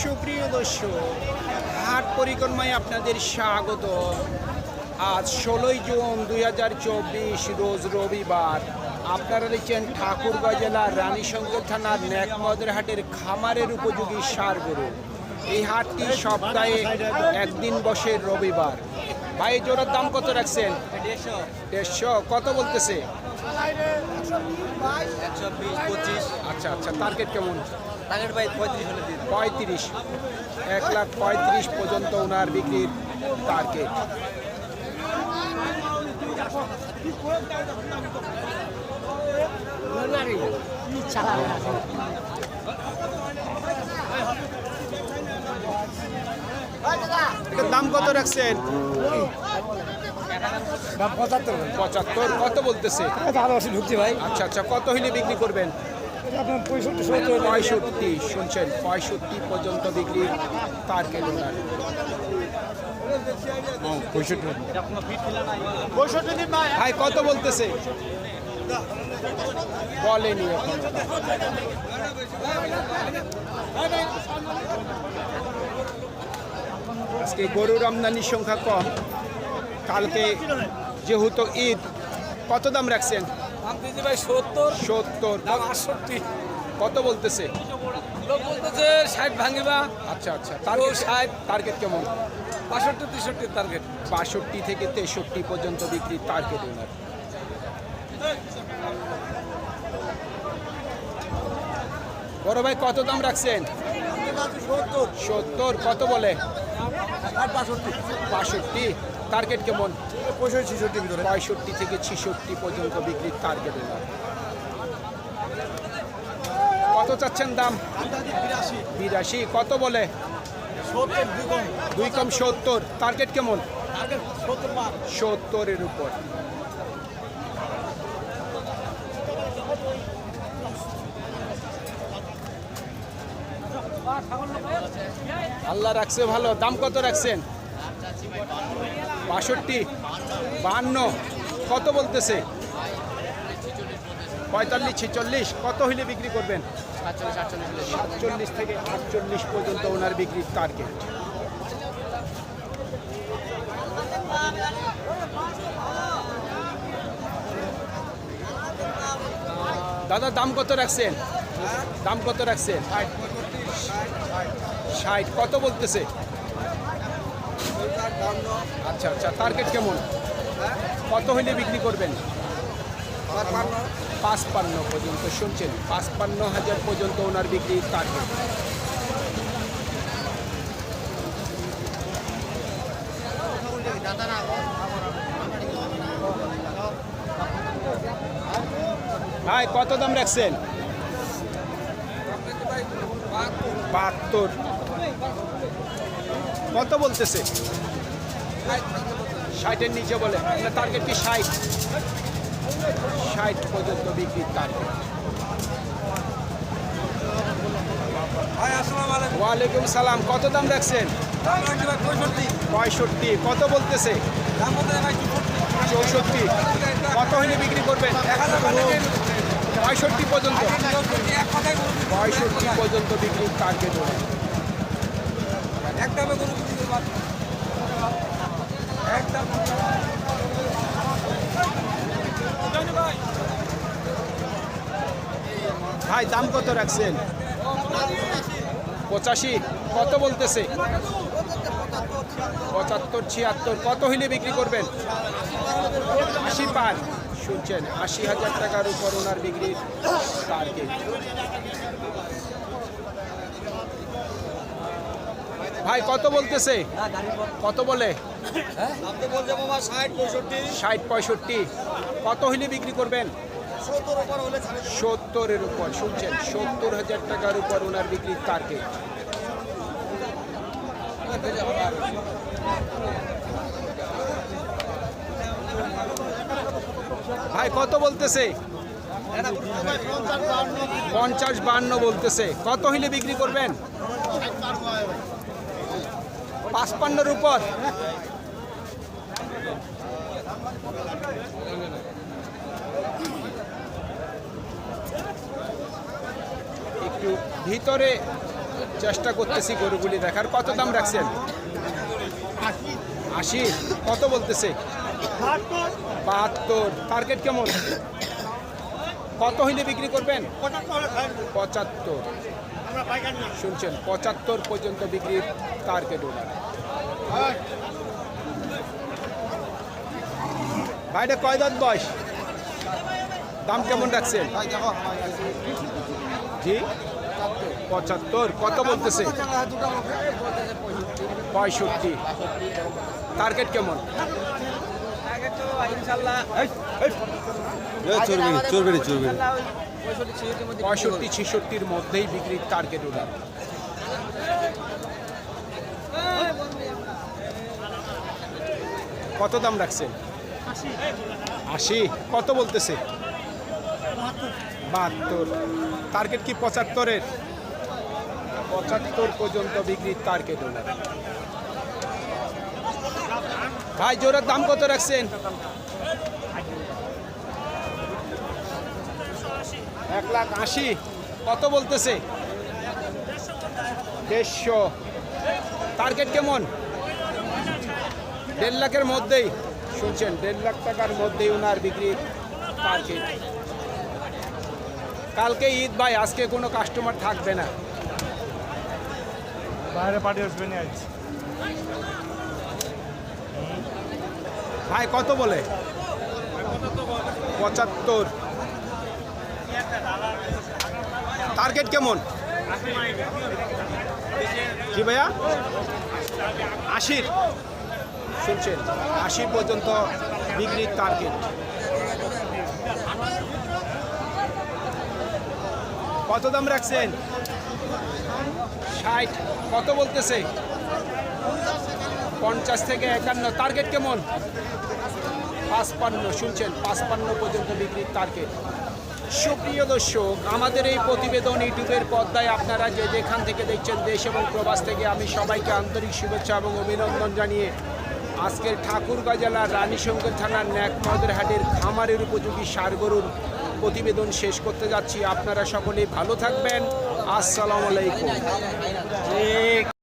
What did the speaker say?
সুপ্রিয় দর্শক হাট পরিক্রমায় আপনাদের স্বাগত। আজ ষোলোই জুন দুই হাজার চব্বিশ রোজ রবিবার। আপনারা দেখছেন ঠাকুরগাঁ জেলার রানীশঙ্কর থানার ন্যাকমদের হাটের খামারের উপযোগী সার গরু। এই হাটটি সপ্তাহে একদিন বসে রবিবার। ভাই জোড়ার দাম কত রাখছেন? দেড়শো। কত বলতেছে? আচ্ছা আচ্ছা টার্গেট কেমন? পঁয়ত্রিশ এক লাখ পঁয়ত্রিশ পর্যন্ত ওনার বিক্রির টার্গেট দাম কত রাখছেন? পঁচাত্তর। পঁচাত্তর। কত বলতেছে? ঢুকছি ভাই। আচ্ছা আচ্ছা কত হইলে বিক্রি করবেন? পঁয়ষট্টি শুনছেন পঁয়ষট্টি পর্যন্ত টার্গেট ওনার ভাই কত বলতেছে? বলেনি এখন। আজকে গরুর আমদানির সংখ্যা কম। কালকে যেহেতু ঈদ কত দাম রাখছেন? দাম দিয়েছি ভাই সত্তর সত্তর। দাম আটষট্টি। কত বলতেছে? লোক বলতেছে ষাট ভাঙিবা। আচ্ছা আচ্ছা। টার্গেট ষাট। টার্গেট কেমন? বাষট্টি তেষট্টি টার্গেট বাষট্টি থেকে তেষট্টি পর্যন্ত বিক্রির টার্গেট ওনার বড় ভাই কত দাম রাখছেন? সত্তর। কত বলে? বাষট্টি। টার্গেট কেমন? পঁয়ষট্টি ছেষট্টি ভিতরে। পঁয়ষট্টি থেকে ছিষট্টি পর্যন্ত বিক্রির টার্গেট কত চাচ্ছেন দাম? বিরাশি। কত বলে? দুই কম। সত্তর। টার্গেট কেমন? সত্তরের উপর। আল্লাহ রাখছে ভালো। দাম কত রাখছেন? বাষট্টি বাহান্ন কত বলতেছে? পঁয়তাল্লিশ ছেচল্লিশ কত হইলে বিক্রি করবেন? সাতচল্লিশ থেকে আটচল্লিশ পর্যন্ত ওনার বিক্রির টার্গেট দাদা দাম কত রাখছেন? দাম কত রাখছেন? ষাট কত বলতেছে? আচ্ছা আচ্ছা টার্গেট কেমন? কত হইলে বিক্রি করবেন? পাঁচপান্ন। পর্যন্ত শুনছেন? পাঁচপান্ন হাজার পর্যন্ত ওনার বিক্রির টার্গেট ভাই কত দাম রাখছেন? বাহাত্তর। কত বলতেছে? ষাটের নিচে বলে। আপনার টার্গেট কি ষাট? ষাট পর্যন্ত বিক্রির টার্গেট ওয়ালাইকুম সালাম। কত দাম রাখছেন? ভাই পঁয়ষট্টি। কত বলতেছে? চৌষট্টি। কত হইলে বিক্রি করবেন? পঁয়ষট্টি পর্যন্ত। পঁয়ষট্টি পর্যন্ত বিক্রির টার্গেট ওনার এক দামে গরু বিক্রি করবার এক দাম ভাই, দাম কত রাখছেন? পঁচাশি। কত বলতেছে? পঁচাত্তর, ছিয়াত্তর। কত হইলে বিক্রি করবেন? আশি পার। শুনছেন, আশি হাজার টাকার উপর ওনার বিক্রির ভাই, কত বলতেছে? কত বলে? ষাট পঁয়ষট্টি। কত হইলে বিক্রি করবেন? সত্তরের উপর, শুনছেন? সত্তর হাজার টাকার উপর ওনার বিক্রির টার্গেট ভাই, কত বলতেছে? পঞ্চাশ বান্ন বলতেছে। কত হইলে বিক্রি করবেন? পাঁচপান্নর উপর। একটু ভিতরে চেষ্টা করতেছি গরুগুলি দেখার। কত দাম রাখছেন? আশি। কত বলতেছে? বাহাত্তর। টার্গেট কেমন? কত হইলে বিক্রি করবেন? পঁচাত্তর। শুনছেন পঁচাত্তর পর্যন্ত বিক্রির টার্গেট ওনার ভাইটা কয় দাঁত বয়স? দাম কেমন রাখছেন? জি? পঁচাত্তর কত বলতেছে? পঁয়ষট্টি। টার্গেট কেমন? চর্বি চর্বি চর্বি পঁয়ষট্টি ছেষট্টির মধ্যেই বিক্রির টার্গেট ওনার কত দাম রাখছেন? আশি। কত বলতেছে? বাহাত্তর। টার্গেট কি পঁচাত্তরের? পঁচাত্তর পর্যন্ত বিক্রির টার্গেট ওনার ভাই জোরের দাম কত রাখছেন? এক লাখ আশি। কত বলতেছে? দেড়শো। টার্গেট কেমন? দেড় লাখের মধ্যেই। শুনছেন দেড় লাখ টাকার মধ্যেই ওনার বিক্রির টার্গেট কালকে ঈদ ভাই আজকে কোনো কাস্টমার থাকবে না। বাইরে পার্টি আসবে না আজ। ভাই কত বলে? পঁচাত্তর। টার্গেট কেমন? কি ভাইয়া? আশির। শুনছেন আশি পর্যন্ত বিক্রির টার্গেট কত দাম রাখছেন? ষাট। কত বলতেছে? পঞ্চাশ থেকে একান্ন। টার্গেট কেমন? পাঁচপান্ন। শুনছেন, পাঁচপান্ন পর্যন্ত বিক্রির টার্গেট সুপ্রিয় দর্শক, আমাদের এই প্রতিবেদন ইউটিউবের পর্দায় আপনারা যে যেখান থেকে দেখছেন দেশ এবং প্রবাস থেকে আমি সবাইকে আন্তরিক শুভেচ্ছা এবং অভিনন্দন জানিয়ে আজকের ঠাকুরগাঁ জেলার রানীশঙ্কর থানার ন্যাকমদের হাটের খামারের উপযোগী সার গরুর প্রতিবেদন শেষ করতে যাচ্ছি। আপনারা সকলেই ভালো থাকবেন। আসসালামু আলাইকুম।